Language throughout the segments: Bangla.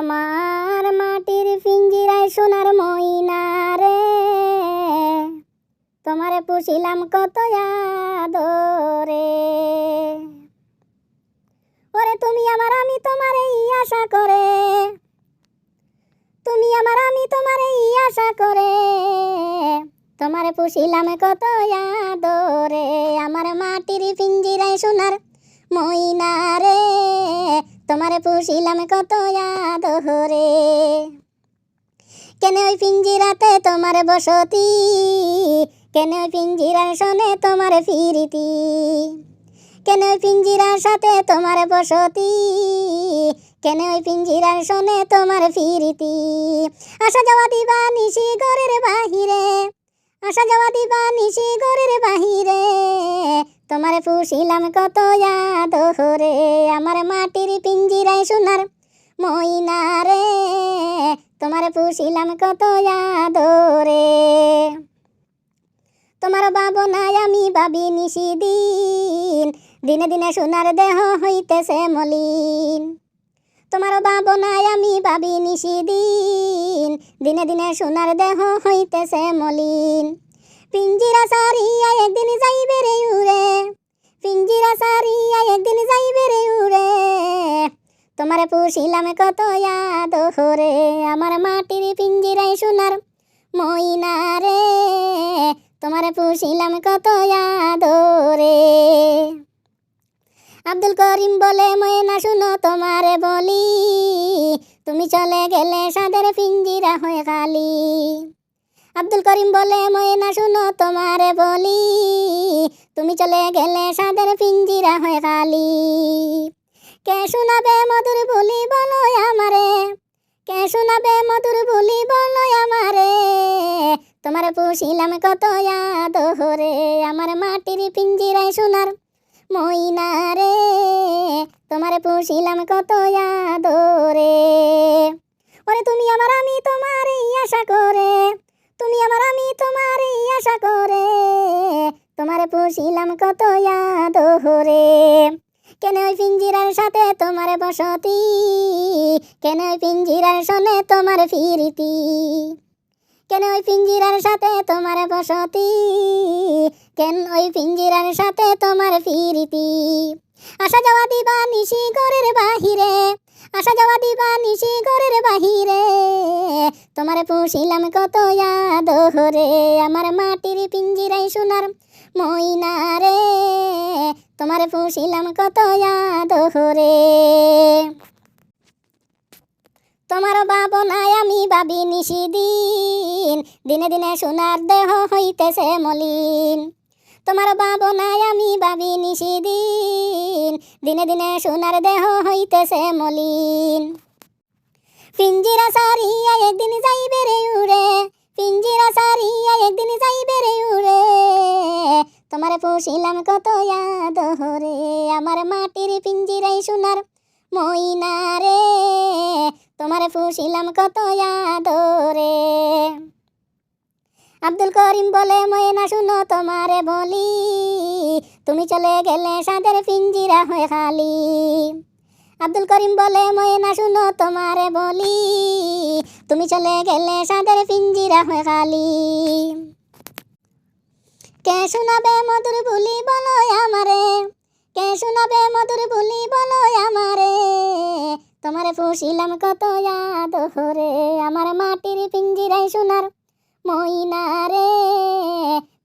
আমার মাটির পিঞ্জিরায় সোনার ময়না রে। তোমারে পুষিলাম কত আদরে। ওরে তুমি আমার, আমি তোমার এই আশা করে। তুমি আমার, আমি তোমার এই আশা করে। তোমারে পুষিলাম কত আদরে। আমার মাটির পিঞ্জিরায় সোনার ময়না রে। তোমারে পুষিলাম কত আদরে কেন ওই পিঞ্জিরাতে তোমার বসতি? কেন ওই পিঞ্জিরার শোনে তোমার ফিরিতি? কেন ওই পিঞ্জিরার সাথে তোমার বসতি? কেন ওই পিঞ্জিরার শোনে তোমার ফিরিতি? আসা যাওয়া দিবা নিশি ঘরের বাহিরে। আসা যাওয়া দিবা নিশি ঘরের বাহিরে। তোমার পুষিলাম কত আদরে, আমার মাটির পিঞ্জিরায় সোনার ময়না রে তোমার পুষিলাম কত আদরে। তোমার ভাবনায় আমি ভাবি নিশি দিন, দিনে দিনে সোনার দেহ হইতেছে মলিন। তোমার ভাবনায় আমি ভাবি নিশি দিন দিনে সোনার দেহ হইতেছে মলিন। পিঞ্জিরা সারিয়া একদিন যাইবে রে উড়ে। পিঞ্জিরা সারিয়া একদিন যাইবে রে উড়ে। তোমারে পুষিলাম কত আদরে আমার মাটির পিঞ্জিরায় সোনার ময়না রে। তোমারে পুষিলাম কত আদরে আব্দুল করিম বলে, ময়না, শুনো, তোমারে বলি, তুমি চলে গেলে সাদের পিঞ্জিরা হয়ে খালি। আব্দুল করিম বলে, ময়না, শুনো, তোমারে বলি, তুমি চলে গেলে সাদের পিঞ্জিরা হয়ে খালি। কে শোনাবে মধুর বলি বলো আমারে, কে শোনাবে মধুর বলি বলো আমারে, তোমার পুষিলাম কত আদরে আমার মাটির পিঞ্জিরায় সোনার ময়না রে তোমার পুষিলাম কত আদরে ওরে তুমি আমার, আমি তোমার আশা করে, তুমি আমার, আমি তোমার আশা করে, তোমার পুষিলাম কত আদরে কেন ওই পিঞ্জিরার সাথে তোমার বসতি? কেন ওই পিঞ্জিরার শোনে তোমার ফিরিতি? কেন ওই পিঞ্জিরার সাথে তোমার বসতি? কেন ওই পিঞ্জিরার সাথে তোমার ফিরিতি? আসা যাওয়া দিবা নিশি ঘরের বাহিরে, আসা যাওয়া দিবা নিশি ঘরের বাহিরে। তোমার পুষিলাম কত আদরে আমার মাটির পিঞ্জিরাই সোনার ময়না রে। তোমার পুষিলাম কত আদরে তোমার ভাবনায় আমি ভাবি নিশি দিন দিনে সোনার দেহ হইতেছে মলিন। তোমার ভাবনায় আমি ভাবি নিশি দিন দিনে সোনার দেহ হইতেছে মলিন। পিঞ্জিরা সারিয়া একদিন যাইবে রে উড়ে পিঞ্জিরা সারিয়া একদিন যাইবে রে উড়ে। তোমার পুষিলাম কত আদরে আমার মাটির পিঞ্জিরাই সোনার ময়না রে। তোমার পুষিলাম কত আদরে আব্দুল করিম বলে, ময়না, শুনো তোমারে বলি, তুমি চলে গেলে সাদের পিঞ্জিরা হয়ে খালি। আব্দুল করিম বলে, ময়না, শুনো তোমারে বলি, তুমি চলে গেলে সাদের পিঞ্জিরা হয়ে খালি। কে শোনাবে মধুর বলি বলো আমারে, কে শোনাবে মধুর বলি বলো আমারে? তোমারে পুষিলাম কত আদরে আমার মাটির পিঞ্জিরায় সোনার মইনা রে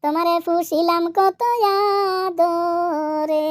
তোমারে ফুসিলাম কত যাদরে